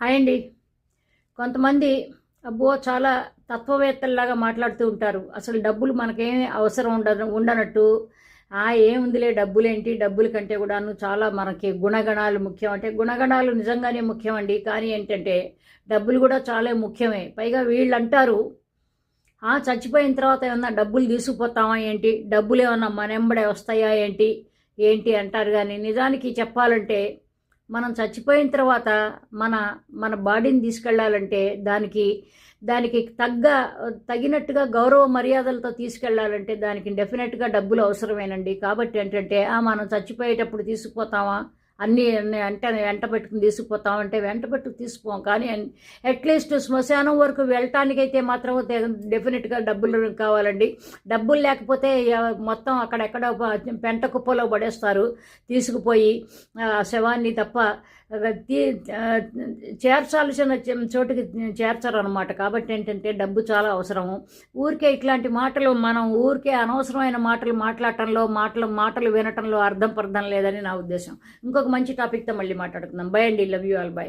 Hi అండి. కొంతమంది అబ్బో చాలా తత్వవేత్తల్లాగా మాట్లాడుతూ ఉంటారు. అసలు డబ్బులు మనకేమీ అవసరం ఉండదు ఉండనట్టు. ఆ ఏముందిలే డబ్బులేంటి? డబ్బుల కంటే కూడాను చాలా మనకి గుణగణాలు ముఖ్యం. అంటే గుణగణాలు నిజంగానే ముఖ్యం అండి. కానీ ఏంటంటే డబ్బులు కూడా చాలా ముఖ్యమే. పైగా వీళ్ళు అంటారు ఆ చచ్చిపోయిన తర్వాత ఏమన్నా డబ్బులు తీసుకుపోతామా ఏంటి? డబ్బులు ఏమన్నా మనెంబడే వస్తాయా ఏంటి? ఏంటి? అంటారు కానీ నిజానికి చెప్పాలంటే మనం చచ్చిపోయిన తర్వాత మన మన బాడీని తీసుకెళ్ళాలంటే దానికి దానికి తగ్గ తగినట్టుగా గౌరవ మర్యాదలతో తీసుకెళ్ళాలంటే దానికి డెఫినెట్గా డబ్బులు అవసరమేనండి. కాబట్టి ఏంటంటే ఆ మనం చచ్చిపోయేటప్పుడు తీసుకుపోతామా? అన్నీ వెంట అంటే వెంట పెట్టుకుని తీసుకుపోతామంటే వెంట పెట్టుకు తీసుకుపోం కానీ అట్లీస్ట్ శ్మశానం వరకు వెళ్ళటానికైతే మాత్రం డెఫినెట్గా డబ్బులు కావాలండి. డబ్బులు లేకపోతే మొత్తం అక్కడెక్కడ పెంట కుప్పలో పడేస్తారు. తీసుకుపోయి శవాన్ని తప్ప చేర్చాల్సిన చోటుకి చేర్చరు అనమాట కాబట్టి ఏంటంటే డబ్బు చాలా అవసరము ఊరికే ఇట్లాంటి మాటలు మనం ఊరికే అనవసరమైన మాటలు మాట్లాడటంలో మాటలు మాటలు వినటంలో అర్థం పర్థం లేదని నా ఉద్దేశం. ఇంకొక మంచి టాపిక్తో మళ్ళీ మాట్లాడుకుందాం. బై అండి. Love you all. బై.